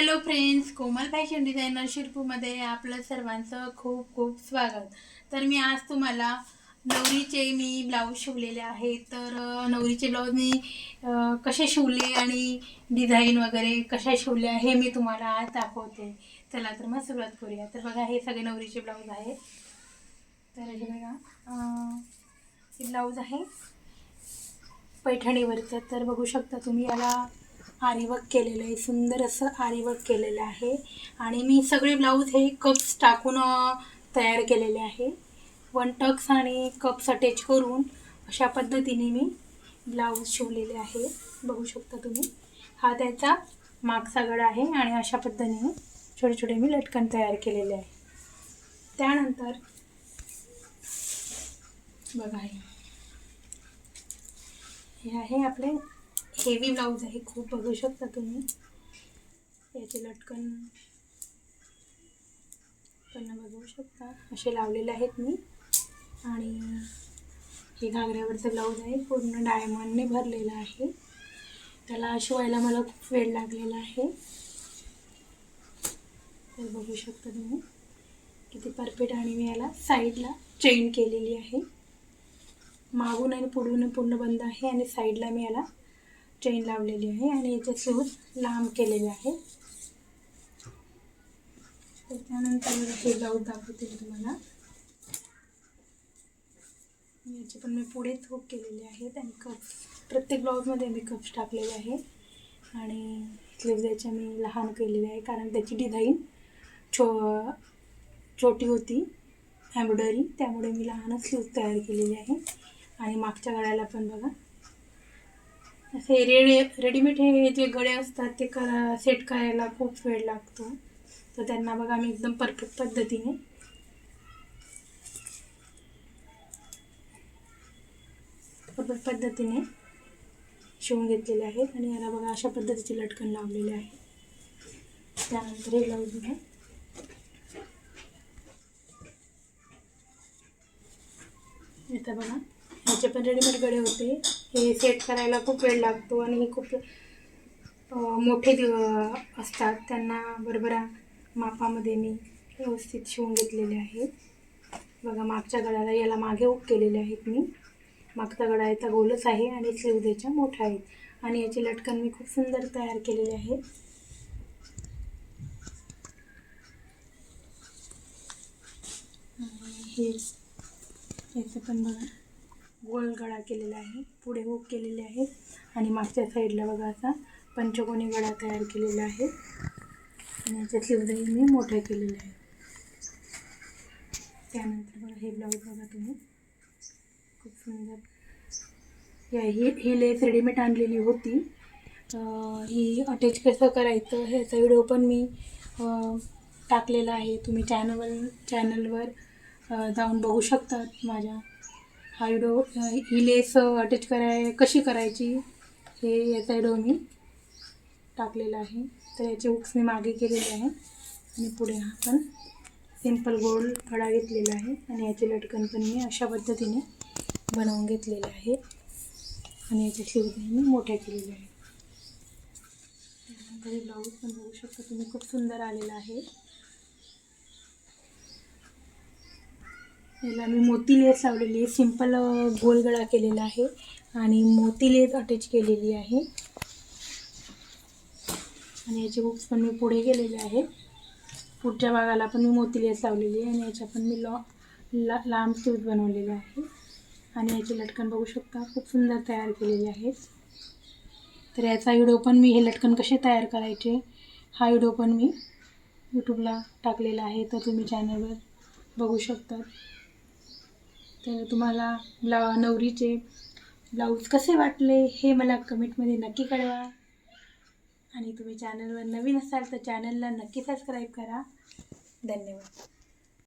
Hello friends Komal fashion designer शिरपूरमध्ये आपलं सर्वांचं खूप खूप स्वागत. तर मी आज तुम्हाला नवरीचे मी ब्लाऊज शिवलेले आहेत. तर नवरीचे ब्लाऊज मी कसे शिवले आणि डिझाईन वगैरे कशा शिवल्या हे मी तुम्हाला आज दाखवते. चला तर मग सुरुवात करूया. तर बघा हे सगळे नवरीचे ब्लाऊज आहेत. तर हे बघा हे ब्लाऊज आहे पैठणीवरचं. तर बघू शकता तुम्ही याला आरीवर्क केलेलं आहे सुंदर असं आरीवर्क केलेलं आहे. आणि मी सगळे ब्लाऊज हे कप्स टाकून तयार केलेले आहे. वन टक्स आणि कप्स अटॅच करून अशा पद्धतीने मी ब्लाऊज शिवलेले आहे. बघू शकता तुम्ही. हा त्याचा मागचा गड आहे आणि अशा पद्धतीने छोटे छोटे मी लटकन तयार केलेले आहे. त्यानंतर बघा हे आहे आपले हेवी ब्लाऊज आहे खूप बघू शकता तुम्ही. याचे लटकन पण बघू शकता. असे लावलेले आहेत मी. आणि हे घागऱ्यावरचं ब्लाऊज आहे पूर्ण डायमंडने भरलेलं आहे. त्याला शिवायला मला खूप वेळ लागलेला आहे. तर बघू शकता तुम्ही किती परफेक्ट आणि मी याला साईडला चेन केलेली आहे. मागून आणि पुढून पूर्ण बंद आहे आणि साईडला मी याला चेन लावलेली आहे आणि याचे सूज लांब केलेले आहे. त्यानंतर हे ब्लाऊज दाखवते तुम्हाला. याचे पण मी पुढे थोक केलेले आहेत आणि कप्स प्रत्येक ब्लाऊजमध्ये मी कप्स टाकलेले आहे. आणि स्लीव्ज याच्या मी लहान केलेले आहे कारण त्याची डिझाईन छो छोटी होती एम्ब्रॉयडरी त्यामुळे मी लहानच स्लीव्ज तयार केलेली आहे. आणि मागच्या गळ्याला पण बघा. असे रेडी रेडीमेड हे जे गळे असतात ते करा सेट करायला खूप वेळ लागतो. तर त्यांना बघा मी एकदम परफेक्ट पद्धतीने. परफेक्ट पद्धतीने शिवून घेतलेले आहेत आणि याला बघा अशा पद्धतीचे लटकन लावलेले आहे. त्यानंतर हे ब्लाऊज बघा इथं बघा ह्याचे पण रेडीमेड गळे होते. हे सेट करायला खूप वेळ लागतो आणि हे खूप मोठे दिव असतात. त्यांना बरोबर मापामध्ये मी व्यवस्थित शिवून घेतलेले आहेत बघा मागच्या गळ्याला याला मागे उप केलेले आहेत मी. मागचा गळा याचा गोलच आहे आणि स्लीव त्याच्या मोठा आहेत. आणि याची लटकन मी खूप सुंदर तयार केलेली आहे. हे याचं पण बघा. गोल गळा केलेला आहे पुढे हुक केलेले आहे. आणि मागच्या साईडला बघा असा पंचकोनी गळा तयार केलेला आहे. आणि याच्या स्लीवही मी मोठ्या केलेले आहे. त्यानंतर बघा हे ब्लाऊज बघा तुम्ही. खूप सुंदर. या ही ही लेस रेडीमेड आणलेली होती. ही अटॅच कसं करायचं ह्याचा व्हिडिओ पण मी टाकलेला आहे. तुम्ही चॅनलवर चॅनलवर जाऊन बघू शकतात माझ्या आयडो ही लेस अटॅच कराय कशी करायची हे याचा आयडो मी टाकलेला आहे. तर याचे हुक्स मी मागे केलेले आहे. आणि पुढे हा पण सिंपल गोल्ड कडा घेतलेला आहे. आणि याचे लटकन पण मी अशा पद्धतीने बनवून घेतलेले आहे. आणि याचे स्लीवही मी मोठ्या केलेल्या आहे त्यानंतर ब्लाऊज पण बघू शकता तुम्ही खूप सुंदर आलेला आहे. याला मी मोती लेस लावलेली आहे. सिंपल गोलगळा केलेला आहे आणि मोती लेस अटॅच केलेली आहे. आणि याचे बुक्स पण मी पुढे केलेले आहेत. पुढच्या भागाला पण मी मोती लेस लावलेली आहे आणि याच्या पण मी लॉ ला लांब स्लीव्ज बनवलेले आहे. आणि याचे लटकन बघू शकता खूप सुंदर तयार केलेले आहेत तर याचा व्हिडिओ पण मी हे लटकन कसे तयार करायचे हा व्हिडिओ पण मी यूट्यूबला टाकलेला आहे. तर तुम्ही चॅनलवर बघू शकतात तर तुम्हाला ब्ला नवरीचे ब्लाऊज कसे वाटले हे मला कमेंटमध्ये नक्की कळवा. आणि तुम्ही चॅनलवर नवीन असाल तर चॅनलला नक्की सबस्क्राईब करा. धन्यवाद.